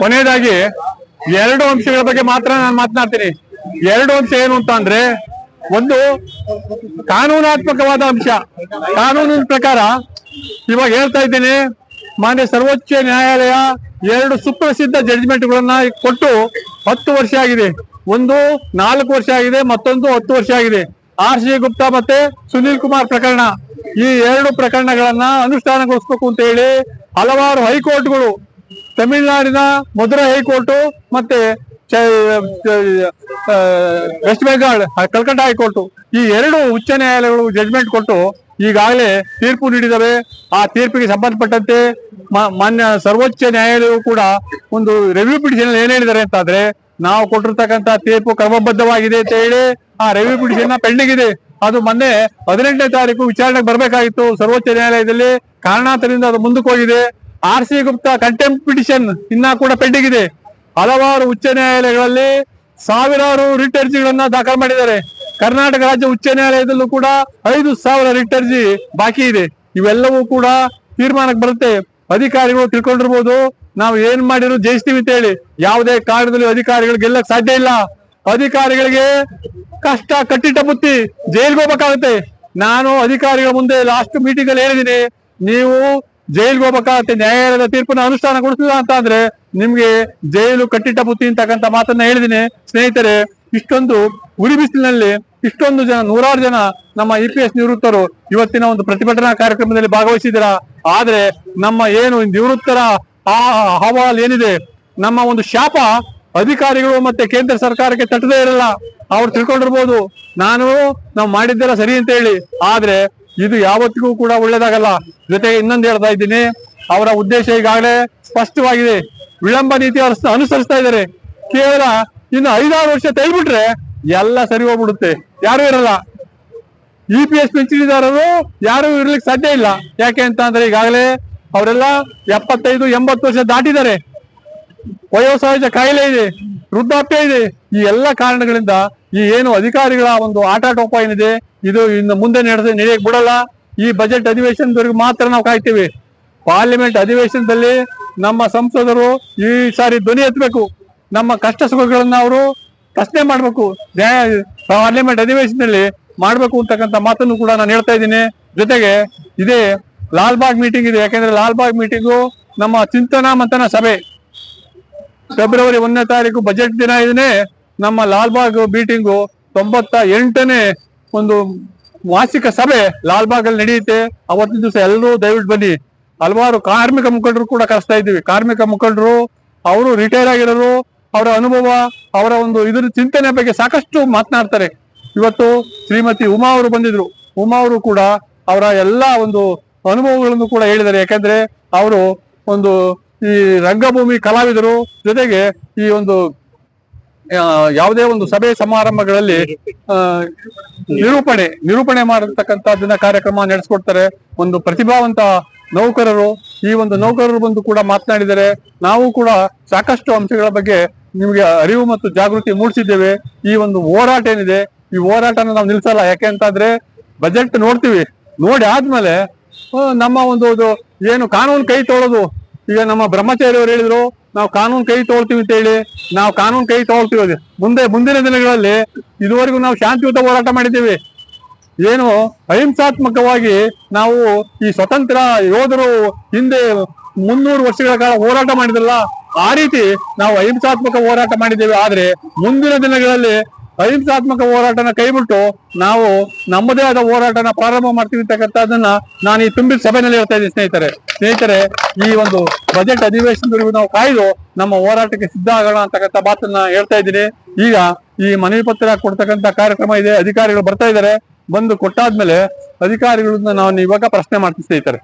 ಕೊನೆಯದಾಗಿ ಎರಡು ಅಂಶಗಳ ಬಗ್ಗೆ ಮಾತ್ರ ನಾನು ಮಾತನಾಡ್ತೀನಿ. ಎರಡು ಅಂಶ ಏನು ಅಂತ ಅಂದ್ರೆ, ಒಂದು ಕಾನೂನಾತ್ಮಕವಾದ ಅಂಶ. ಕಾನೂನಿನ ಪ್ರಕಾರ ಇವಾಗ ಹೇಳ್ತಾ ಇದ್ದೀನಿ, ಮಾನ್ಯ ಸರ್ವೋಚ್ಚ ನ್ಯಾಯಾಲಯ ಎರಡು ಸುಪ್ರಸಿದ್ಧ ಜಡ್ಜ್ಮೆಂಟ್ಗಳನ್ನ ಕೊಟ್ಟು ಹತ್ತು ವರ್ಷ ಆಗಿದೆ. ಒಂದು ನಾಲ್ಕು ವರ್ಷ ಆಗಿದೆ, ಮತ್ತೊಂದು ಹತ್ತು ವರ್ಷ ಆಗಿದೆ. ಆರ್ ಸಿ ಗುಪ್ತಾ ಮತ್ತೆ ಸುನೀಲ್ ಕುಮಾರ್ ಪ್ರಕರಣ. ಈ ಎರಡು ಪ್ರಕರಣಗಳನ್ನ ಅನುಷ್ಠಾನಗೊಳಿಸಬೇಕು ಅಂತ ಹೇಳಿ ಹಲವಾರು ಹೈಕೋರ್ಟ್ಗಳು ತಮಿಳುನಾಡಿನ ಮಧುರೈ ಹೈಕೋರ್ಟ್ ಮತ್ತೆ West Bengal Calcutta high court. ಈ ಎರಡು ಉಚ್ಚ ನ್ಯಾಯಾಲಯಗಳು ಜಡ್ಜ್ಮೆಂಟ್ ಕೊಟ್ಟು ಈಗಾಗಲೇ ತೀರ್ಪು ನೀಡಿದವೆ. ಆ ತೀರ್ಪಿಗೆ ಸಂಬಂಧಪಟ್ಟಂತೆ ಮಾನ್ಯ ಸರ್ವೋಚ್ಚ ನ್ಯಾಯಾಲಯವು ಕೂಡ ಒಂದು ರಿವ್ಯೂ ಪಿಟಿಷನ್ ಏನ್ ಹೇಳಿದ್ದಾರೆ ಅಂತಾದ್ರೆ, ನಾವು ಕೊಟ್ಟಿರ್ತಕ್ಕಂಥ ತೀರ್ಪು ಕ್ರಮಬದ್ಧವಾಗಿದೆ ಅಂತ ಹೇಳಿ ಆ ರಿವ್ಯೂ ಪಿಟಿಷನ್ ಪೆಂಡಿಂಗ್ ಇದೆ ಅದು ಮೊನ್ನೆ ಹದಿನೆಂಟನೇ ತಾರೀಕು ವಿಚಾರಣೆಗೆ ಬರಬೇಕಾಗಿತ್ತು ಸರ್ವೋಚ್ಚ ನ್ಯಾಯಾಲಯದಲ್ಲಿ. ಕಾರಣಾಂತರದಿಂದ ಅದು ಮುಂದಕ್ಕೆ ಹೋಗಿದೆ. R C Gupta contempt petition ಇನ್ನ ಕೂಡ ಪೆಂಡಿಂಗ್ ಇದೆ ಹಲವಾರು ಉಚ್ಚ ನ್ಯಾಯಾಲಯಗಳಲ್ಲಿ ಸಾವಿರಾರು ರಿಟ್ ಅರ್ಜಿಗಳನ್ನ ದಾಖಲು ಮಾಡಿದ್ದಾರೆ. ಕರ್ನಾಟಕ ರಾಜ್ಯ ಉಚ್ಚ ನ್ಯಾಯಾಲಯದಲ್ಲೂ ಕೂಡ ಐದು ಸಾವಿರ ರಿಟ್ ಅರ್ಜಿ ಬಾಕಿ ಇದೆ. ಇವೆಲ್ಲವೂ ಕೂಡ ತೀರ್ಮಾನಕ್ಕೆ ಬರುತ್ತೆ. ಅಧಿಕಾರಿಗಳು ತಿಳ್ಕೊಂಡಿರ್ಬೋದು. ನಾವು ಏನ್ ಮಾಡಿದ್ರು ಜಯಿಸ್ತೀವಿ ಅಂತ ಹೇಳಿ. ಯಾವುದೇ ಕಾರಣದಲ್ಲಿ ಅಧಿಕಾರಿಗಳು ಗೆಲ್ಲಕ್ ಸಾಧ್ಯ ಇಲ್ಲ. ಅಧಿಕಾರಿಗಳಿಗೆ ಕಷ್ಟ, ಕಟ್ಟಿಟ್ಟ ಬುತ್ತಿ ಜೈಲ್ಗೆ ಹೋಗ್ಬೇಕಾಗುತ್ತೆ. ನಾನು ಅಧಿಕಾರಿಗಳ ಮುಂದೆ ಲಾಸ್ಟ್ ಮೀಟಿಂಗ್ ಅಲ್ಲಿ ಹೇಳಿದೀನಿ ನೀವು ಜೈಲ್ಗೆ ಹೋಗ್ಬೇಕಾಗತ್ತೆ, ನ್ಯಾಯಾಲಯದ ತೀರ್ಪನ್ನು ಅನುಷ್ಠಾನಗೊಳಿಸಿಲ್ಲ ಅಂತ ಅಂದ್ರೆ ನಿಮ್ಗೆ ಜೈಲು ಕಟ್ಟಿಟ್ಟ ಬುತ್ತಿ ಅಂತಕ್ಕಂಥ ಮಾತನ್ನ ಹೇಳಿದೀನಿ. ಸ್ನೇಹಿತರೆ, ಇಷ್ಟೊಂದು ಉರಿ ಬಿಸಿಲಿನಲ್ಲಿ ಇಷ್ಟೊಂದು ಜನ, ನೂರಾರು ಜನ ನಮ್ಮ ಇ ಪಿ ಎಸ್ ನಿವೃತ್ತರು ಇವತ್ತಿನ ಒಂದು ಪ್ರತಿಭಟನಾ ಕಾರ್ಯಕ್ರಮದಲ್ಲಿ ಭಾಗವಹಿಸಿದ್ದೀರಾ? ಆದ್ರೆ ನಮ್ಮ ಏನು ನಿವೃತ್ತರ ಆ ಅಹವಾಲ್ ಏನಿದೆ? ನಮ್ಮ ಒಂದು ಶಾಪ ಅಧಿಕಾರಿಗಳು ಮತ್ತೆ ಕೇಂದ್ರ ಸರ್ಕಾರಕ್ಕೆ ತಟ್ಟದೇ ಇರಲ್ಲ. ಅವ್ರು ತಿಳ್ಕೊಂಡಿರ್ಬೋದು. ನಾನು, ನಾವು ಮಾಡಿದ್ದೆಲ್ಲ ಸರಿ ಅಂತ ಹೇಳಿ. ಆದ್ರೆ ಇದು ಯಾವತ್ತಿಗೂ ಕೂಡ ಒಳ್ಳೇದಾಗಲ್ಲ. ಜೊತೆಗೆ ಇನ್ನೊಂದು ಹೇಳ್ತಾ ಇದ್ದೀನಿ, ಅವರ ಉದ್ದೇಶ ಈಗಾಗಲೇ ಸ್ಪಷ್ಟವಾಗಿದೆ. ವಿಳಂಬ ನೀತಿ ಅನುಸ- ಅನುಸರಿಸ್ತಾ ಇದ್ದಾರೆ. ಕೇವಲ ಇನ್ನು ಐದಾರು ವರ್ಷ ತೆಗೆದ್ಬಿಟ್ರೆ ಎಲ್ಲ ಸರಿ ಹೋಗ್ಬಿಡುತ್ತೆ. ಯಾರು ಇರಲ್ಲ. ಇ ಪಿ ಎಸ್ ಪಿಂಚಣಿದಾರರು ಯಾರು ಇರ್ಲಿಕ್ಕೆ ಸಾಧ್ಯ ಇಲ್ಲ. ಯಾಕೆ ಅಂತ ಅಂದ್ರೆ ಈಗಾಗಲೇ ಅವರೆಲ್ಲ ಎಪ್ಪತ್ತೈದು, ಎಂಬತ್ತು ವರ್ಷ ದಾಟಿದ್ದಾರೆ. ವಯೋಸಹಜ ಕಾಯಿಲೆ ಇದೆ. ವೃದ್ಧಾಪ್ಯ ಇದೆ. ಈ ಎಲ್ಲ ಕಾರಣಗಳಿಂದ ಈ ಏನು ಅಧಿಕಾರಿಗಳ ಒಂದು ಆಟಾಟೋಪ ಏನಿದೆ, ಇದು ಇನ್ನು ಮುಂದೆ ನಡೆದ ನಡೆಯಕ್ ಬಿಡಲ್ಲ. ಈ ಬಜೆಟ್ ಅಧಿವೇಶನದವರೆಗೂ ಮಾತ್ರ ನಾವು ಕಾಯ್ತೀವಿ. ಪಾರ್ಲಿಮೆಂಟ್ ಅಧಿವೇಶನದಲ್ಲಿ ನಮ್ಮ ಸಂಸದರು ಈ ಸಾರಿ ಧ್ವನಿ ಎತ್ತಬೇಕು. ನಮ್ಮ ಕಷ್ಟ ಸುಖಗಳನ್ನ ಅವರು ಪ್ರಶ್ನೆ ಮಾಡಬೇಕು. ಪಾರ್ಲಿಮೆಂಟ್ ಅಧಿವೇಶನದಲ್ಲಿ ಮಾಡಬೇಕು ಅಂತಕ್ಕಂಥ ಮಾತನ್ನು ಕೂಡ ನಾನು ಹೇಳ್ತಾ ಇದ್ದೀನಿ. ಜೊತೆಗೆ ಇದೇ ಲಾಲ್ಬಾಗ್ ಮೀಟಿಂಗ್ ಇದೆ. ಯಾಕಂದ್ರೆ ಲಾಲ್ಬಾಗ್ ಮೀಟಿಂಗು ನಮ್ಮ ಚಿಂತನಾ ಮಂಥನ ಸಭೆ. ಫೆಬ್ರವರಿ ಒಂದನೇ ತಾರೀಕು ಬಜೆಟ್ ದಿನ ಇದನ್ನೇ ನಮ್ಮ ಲಾಲ್ಬಾಗ್ ಮೀಟಿಂಗು ತೊಂಬತ್ತ ಎಂಟನೇ ಒಂದು ಮಾಸಿಕ ಸಭೆ ಲಾಲ್ಬಾಗ್ ಅಲ್ಲಿ ನಡೆಯುತ್ತೆ. ಅವತ್ತಿನ ದಿವಸ ಎಲ್ಲರೂ ದಯವಿಟ್ಟು ಬನ್ನಿ. ಹಲವಾರು ಕಾರ್ಮಿಕ ಮುಖಂಡರು ಕೂಡ ಕರೆಸ್ತಾ ಇದ್ದೀವಿ. ಕಾರ್ಮಿಕ ಮುಖಂಡರು, ಅವರು ರಿಟೈರ್ ಆಗಿರೋರು, ಅವರ ಅನುಭವ, ಅವರ ಒಂದು ಇದ್ರ ಚಿಂತನೆ ಬಗ್ಗೆ ಸಾಕಷ್ಟು ಮಾತನಾಡ್ತಾರೆ. ಇವತ್ತು ಶ್ರೀಮತಿ ಉಮಾ ಅವರು ಬಂದಿದ್ರು. ಉಮಾ ಅವರು ಕೂಡ ಅವರ ಎಲ್ಲಾ ಒಂದು ಅನುಭವಗಳನ್ನು ಕೂಡ ಹೇಳಿದ್ದಾರೆ. ಯಾಕಂದ್ರೆ ಅವರು ಒಂದು ಈ ರಂಗಭೂಮಿ ಕಲಾವಿದರು ಜೊತೆಗೆ ಈ ಒಂದು ಯಾವುದೇ ಒಂದು ಸಭೆ ಸಮಾರಂಭಗಳಲ್ಲಿ ನಿರೂಪಣೆ ನಿರೂಪಣೆ ಮಾಡತಕ್ಕಂತದನ್ನ ಕಾರ್ಯಕ್ರಮ ನಡೆಸ್ಕೊಡ್ತಾರೆ. ಒಂದು ಪ್ರತಿಭಾವಂತ ನೌಕರರು, ಈ ಒಂದು ನೌಕರರು ಬಂದು ಕೂಡ ಮಾತನಾಡಿದರೆ ನಾವು ಕೂಡ ಸಾಕಷ್ಟು ಅಂಶಗಳ ಬಗ್ಗೆ ನಿಮಗೆ ಅರಿವು ಮತ್ತು ಜಾಗೃತಿ ಮೂಡಿಸಿದ್ದೇವೆ. ಈ ಒಂದು ಹೋರಾಟ ಏನಿದೆ, ಈ ಹೋರಾಟನ ನಾವು ನಿಲ್ಸಲ್ಲ ಯಾಕೆ ಅಂತಂದ್ರೆ ಬಜೆಟ್ ನೋಡ್ತೀವಿ. ನೋಡಿ ಆದ್ಮೇಲೆ ನಮ್ಮ ಒಂದು ಏನು ಕಾನೂನು ಕೈ ತೊಳೋದು ಈಗ ನಮ್ಮ ಬ್ರಹ್ಮಚಾರಿ ಅವರು ಹೇಳಿದ್ರು, ನಾವು ಕಾನೂನು ಕೈ ತೊಗೊಳ್ತೀವಿ ಅಂತ ಹೇಳಿ. ನಾವು ಕಾನೂನು ಕೈ ತೊಗೊಳ್ತೀವಿ. ಮುಂದೆ, ಮುಂದಿನ ದಿನಗಳಲ್ಲಿ ಇದುವರೆಗೂ ನಾವು ಶಾಂತಿಯುತ ಹೋರಾಟ ಮಾಡಿದ್ದೀವಿ. ಏನು ಅಹಿಂಸಾತ್ಮಕವಾಗಿ ನಾವು ಈ ಸ್ವತಂತ್ರ ಯೋಧರು ಹಿಂದೆ ಮುನ್ನೂರು ವರ್ಷಗಳ ಕಾಲ ಹೋರಾಟ ಮಾಡಿದ್ರಲ್ಲ, ಆ ರೀತಿ ನಾವು ಅಹಿಂಸಾತ್ಮಕ ಹೋರಾಟ ಮಾಡಿದ್ದೇವೆ. ಆದ್ರೆ ಮುಂದಿನ ದಿನಗಳಲ್ಲಿ ಅಹಿಂಸಾತ್ಮಕ ಹೋರಾಟನ ಕೈಬಿಟ್ಟು ನಾವು ನಮ್ಮದೇ ಆದ ಹೋರಾಟನ ಪ್ರಾರಂಭ ಮಾಡ್ತೀವಿ ಅಂತಕ್ಕಂಥದ್ದನ್ನ ನಾನು ಈ ತುಂಬಿದ ಸಭೆಯಲ್ಲಿ ಹೇಳ್ತಾ ಇದ್ದೀನಿ ಸ್ನೇಹಿತರೆ. ಸ್ನೇಹಿತರೆ, ಈ ಒಂದು ಬಜೆಟ್ ಅಧಿವೇಶನದವರೆಗೂ ನಾವು ಕಾಯ್ದು ನಮ್ಮ ಹೋರಾಟಕ್ಕೆ ಸಿದ್ಧ ಆಗೋಣ ಅಂತಕ್ಕಂಥ ಮಾತನ್ನ ಹೇಳ್ತಾ ಇದ್ದೀನಿ. ಈಗ ಈ ಮನವಿ ಪತ್ರ ಕೊಡ್ತಕ್ಕಂಥ ಕಾರ್ಯಕ್ರಮ ಇದೆ, ಅಧಿಕಾರಿಗಳು ಬರ್ತಾ ಇದ್ದಾರೆ. ಬಂದು ಕೊಟ್ಟಾದ್ಮೇಲೆ ಅಧಿಕಾರಿಗಳನ್ನ ನಾನು ಇವಾಗ ಪ್ರಶ್ನೆ ಮಾಡ್ತೀನಿ ಸ್ನೇಹಿತರೆ.